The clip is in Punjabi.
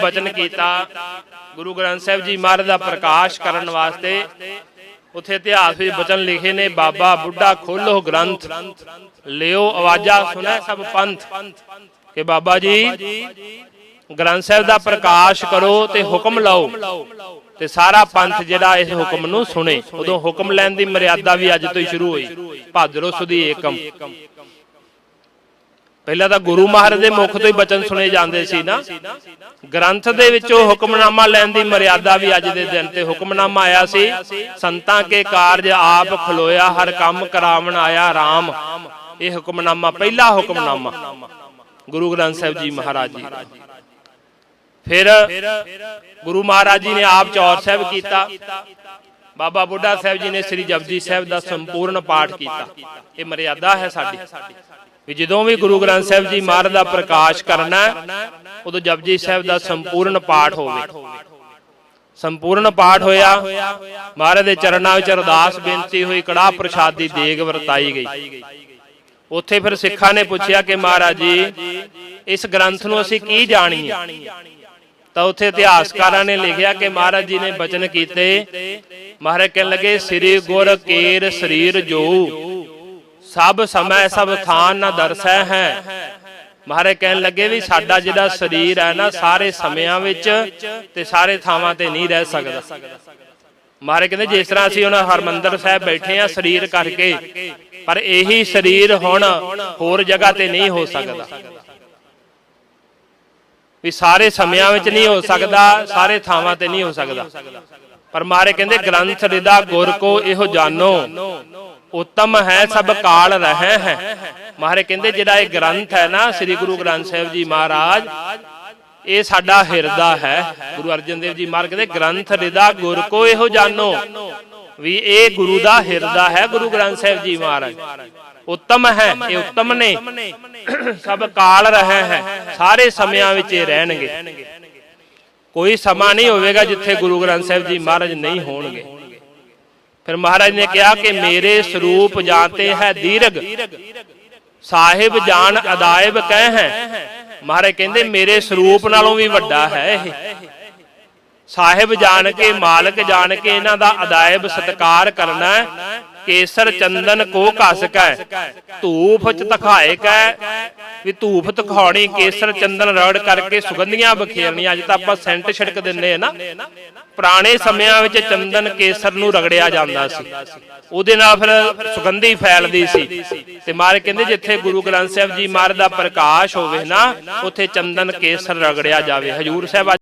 ਬਚਨ ਕੀਤਾ। ਗੁਰੂ ਗ੍ਰੰਥ ਸਾਹਿਬ ਜੀ ਮਹਾਰਾਜ ਦਾ ਪ੍ਰਕਾਸ਼ ਕਰਨ ਵਾਸਤੇ ਉਥੇ ਇਤਿਹਾਸ ਵਿੱਚ ਬਚਨ ਲਿਖੇ ਨੇ, ਬਾਬਾ ਬੁੱਢਾ ਖੋਲੋ ਗ੍ਰੰਥ। ਲਿਓ ਆਵਾਜ਼ਾਂ, ਸੁਣੈ ਸਭ ਪੰਥ। ਕਿ ਬਾਬਾ ਜੀ, ਗ੍ਰੰਥ ਸਾਹਿਬ ਦਾ ਪ੍ਰਕਾਸ਼ ਕਰੋ ਤੇ ਹੁਕਮ ਲਾਓ। ਤੇ ਸਾਰਾ ਪੰਥ ਜਿਹੜਾ ਇਸ ਹੁਕਮ ਨੂੰ ਸੁਣੇ। ਉਦੋਂ ਹੁਕਮ ਲੈਣ ਦੀ ਮਰਿਆਦਾ ਵੀ ਅੱਜ ਤੋਂ ਹੀ ਸ਼ੁਰੂ ਹੋਈ। ਭਾਦਰੋ ਸੁਦੀ ਏਕਮ। ਪਹਿਲਾਂ ਤਾਂ ਗੁਰੂ ਮਹਾਰਾਜ ਦੇ ਮੁਖ ਤੋਂ ਹੀ ਬਚਨ ਸੁਣੇ ਜਾਂਦੇ ਸੀ ਨਾ। ਗ੍ਰੰਥ ਦੇ ਵਿੱਚੋਂ ਹੁਕਮਨਾਮਾ ਲੈਣ ਦੀ ਮਰਿਆਦਾ ਵੀ ਅੱਜ ਦੇ ਦਿਨ ਤੇ ਹੁਕਮਨਾਮਾ ਆਇਆ ਸੀ। ਸੰਤਾਂ ਕੇ ਕਾਰਜ ਆਪ ਖਲੋਇਆ ਹਰ ਕੰਮ ਕਰਾਵਣ ਆਇਆ RAM ਇਹ ਹੁਕਮਨਾਮਾ ਪਹਿਲਾ ਹੁਕਮਨਾਮਾ। ਗੁਰੂ ਗ੍ਰੰਥ ਸਾਹਿਬ ਜੀ ਮਹਾਰਾਜ ਜੀ। ਫਿਰ ਗੁਰੂ ਮਹਾਰਾਜ ਜੀ ਨੇ ਆਪ ਚੌਰ ਸਾਹਿਬ ਕੀਤਾ। ਬਾਬਾ ਬੁੱਢਾ ਸਾਹਿਬ ਜੀ ਨੇ ਸ੍ਰੀ ਜਪਜੀ ਸਾਹਿਬ ਦਾ ਸੰਪੂਰਨ ਪਾਠ ਕੀਤਾ। ਇਹ ਮਰਿਆਦਾ ਹੈ ਸਾਡੀ। ਵੀ ਜਦੋਂ ਵੀ ਗੁਰੂ ਗ੍ਰੰਥ ਸਾਹਿਬ ਜੀ ਮਹਾਰਾਜ ਦਾ ਪ੍ਰਕਾਸ਼ ਕਰਨਾ ਹੈ, ਉਦੋਂ ਜਪਜੀ ਸਾਹਿਬ ਦਾ ਸੰਪੂਰਨ ਪਾਠ ਹੋਵੇ। ਸੰਪੂਰਨ ਪਾਠ ਹੋਇਆ ਮਹਾਰਾਜ ਦੇ ਚਰਨਾਂ ਵਿੱਚ ਅਰਦਾਸ ਬੇਨਤੀ ਹੋਈ ਕੜਾਹ ਪ੍ਰਸ਼ਾਦੀ ਦੀ ਦੇਗ ਵਰਤਾਈ ਗਈ। ਉੱਥੇ ਫਿਰ ਸਿੱਖਾਂ ਨੇ ਪੁੱਛਿਆ ਕਿ ਮਹਾਰਾਜ ਜੀ ਇਸ ਗ੍ਰੰਥ ਨੂੰ ਅਸੀਂ ਕੀ ਜਾਣੀਏ ਤਾਂ ਉੱਥੇ ਇਤਿਹਾਸਕਾਰਾਂ ਨੇ ਲਿਖਿਆ ਕਿ ਮਹਾਰਾਜ ਜੀ ਨੇ ਬਚਨ ਕੀਤੇ। ਮਹਾਰਾਜ ਕਹਿਣ ਲੱਗੇ ਸ੍ਰੀ ਗੁਰ ਕੇਰ ਸਰੀਰ ਜੋ ਸਭ ਸਮੈ ਸਭ ਥਾਨ ਨਾ ਦਰਸੈ ਹੈ। ਮਹਾਰਾਜ ਕਹਿਣ ਲੱਗੇ ਵੀ ਸਾਡਾ ਜਿਹੜਾ ਸਰੀਰ ਹੈ ਨਾ ਸਾਰੇ ਸਮਿਆਂ ਵਿੱਚ ਤੇ ਸਾਰੇ ਥਾਵਾਂ ਤੇ ਨਹੀਂ ਰਹਿ ਸਕਦਾ। ਮਹਾਰਾਜ ਕਹਿੰਦੇ ਜਿਸ ਤਰ੍ਹਾਂ ਅਸੀਂ ਹੁਣ ਹਰਮੰਦਰ ਸਾਹਿਬ ਬੈਠੇ ਆ ਸਰੀਰ ਕਰਕੇ ਪਰ ਇਹੀ ਸਰੀਰ ਹੁਣ ਹੋਰ ਜਗ੍ਹਾ ਤੇ ਨਹੀਂ ਹੋ ਸਕਦਾ। ਵੀ ਸਾਰੇ ਸਮਿਆਂ ਵਿੱਚ ਨਹੀਂ ਹੋ ਸਕਦਾ ਸਾਰੇ ਥਾਵਾਂ ਤੇ ਨਹੀਂ ਹੋ ਸਕਦਾ। ਪਰ ਮਾਰੇ ਕਹਿੰਦੇ ਗ੍ਰੰਥ ਰਿਦਾ ਗੁਰ ਕੋ ਇਹੋ ਜਾਨੋ ਉਤਮ ਹੈ ਸਭ ਕਾਲ ਰਹਿ ਹੈ। ਮਾਰੇ ਕਹਿੰਦੇ ਜਿਹੜਾ ਇਹ ਗ੍ਰੰਥ ਹੈ ਨਾ ਸ੍ਰੀ ਗੁਰੂ ਗ੍ਰੰਥ ਸਾਹਿਬ ਜੀ ਮਹਾਰਾਜ ਇਹ ਸਾਡਾ ਹਿਰਦਾ ਹੈ। ਗੁਰੂ ਅਰਜਨ ਦੇਵ ਜੀ ਮਹਾਰਾਜ ਕਹਿੰਦੇ ਗ੍ਰੰਥ ਰਿਦਾ ਗੁਰ ਕੋ ਇਹੋ ਜਾਨੋ ਵੀ ਇਹ ਗੁਰੂ ਦਾ ਹਿਰਦਾ ਹੈ ਗੁਰੂ ਗ੍ਰੰਥ ਸਾਹਿਬ ਜੀ ਮਹਾਰਾਜ। ਉੱਤਮ ਹੈ ਇਹ ਉੱਤਮ ਨੇ। ਸਭ ਕਾਲ ਰਹੇ ਹੈ। ਸਾਰੇ ਸਮਿਆਂ ਵਿੱਚ ਇਹ ਰਹਿਣਗੇ। ਕੋਈ ਸਮਾਂ ਨਹੀਂ ਹੋਵੇਗਾ ਜਿੱਥੇ ਗੁਰੂ ਗ੍ਰੰਥ ਸਾਹਿਬ ਜੀ ਮਹਾਰਾਜ ਨਹੀਂ ਹੋਣਗੇ। ਫਿਰ ਮਹਾਰਾਜ ਨੇ ਕਿਹਾ ਕਿ ਮੇਰੇ ਸਰੂਪ ਜਾਣਤੇ ਹੈ ਦੀਰਘ ਸਾਹਿਬ ਜਾਣ ਅਦਾਇਬ ਕਹਿ ਹੈ। ਮਹਾਰਾਜ ਕਹਿੰਦੇ, ਮੇਰੇ ਸਰੂਪ ਨਾਲੋਂ ਵੀ ਵੱਡਾ ਹੈ ਇਹ। ਸਾਹਿਬ ਜਾਣ ਕੇ, ਮਾਲਕ ਜਾਣ ਕੇ ਇਹਨਾਂ ਦਾ ਅਦਾਇਬ ਸਤਕਾਰ ਕਰਨਾ ਕੇਸਰ ਚੰਦਨ ਕੋ ਘਸ ਕੈ ਧੂਫ ਚ ਤਖਾਏ ਕੈ। ਵੀ ਧੂਫ ਤਖਾਉਣੀ ਕੇਸਰ ਚੰਦਨ ਰੜ ਕਰਕੇ ਸੁਗੰਧੀਆਂ ਬਖੇਰਨੀਆਂ ਅੱਜ ਤਾਂ ਆਪਾਂ ਸੈਂਟ ਛਿੜਕ ਦਿੰਨੇ ਆ ਨਾ। ਪੁਰਾਣੇ ਸਮਿਆਂ ਵਿੱਚ ਚੰਦਨ ਕੇਸਰ ਨੂੰ ਰਗੜਿਆ ਜਾਂਦਾ ਸੀ। ਉਹਦੇ ਨਾਲ ਫਿਰ ਸੁਗੰਧੀ ਫੈਲਦੀ ਸੀ। ਤੇ ਮਾਰੇ ਕਹਿੰਦੇ ਜਿੱਥੇ ਗੁਰੂ ਗ੍ਰੰਥ ਸਾਹਿਬ ਜੀ ਮਹਾਰਾਜ ਦਾ ਪ੍ਰਕਾਸ਼ ਹੋਵੇ ਨਾ ਉੱਥੇ ਚੰਦਨ ਕੇਸਰ ਰਗੜਿਆ ਜਾਵੇ। ਹਜੂਰ ਸਾਹਿਬ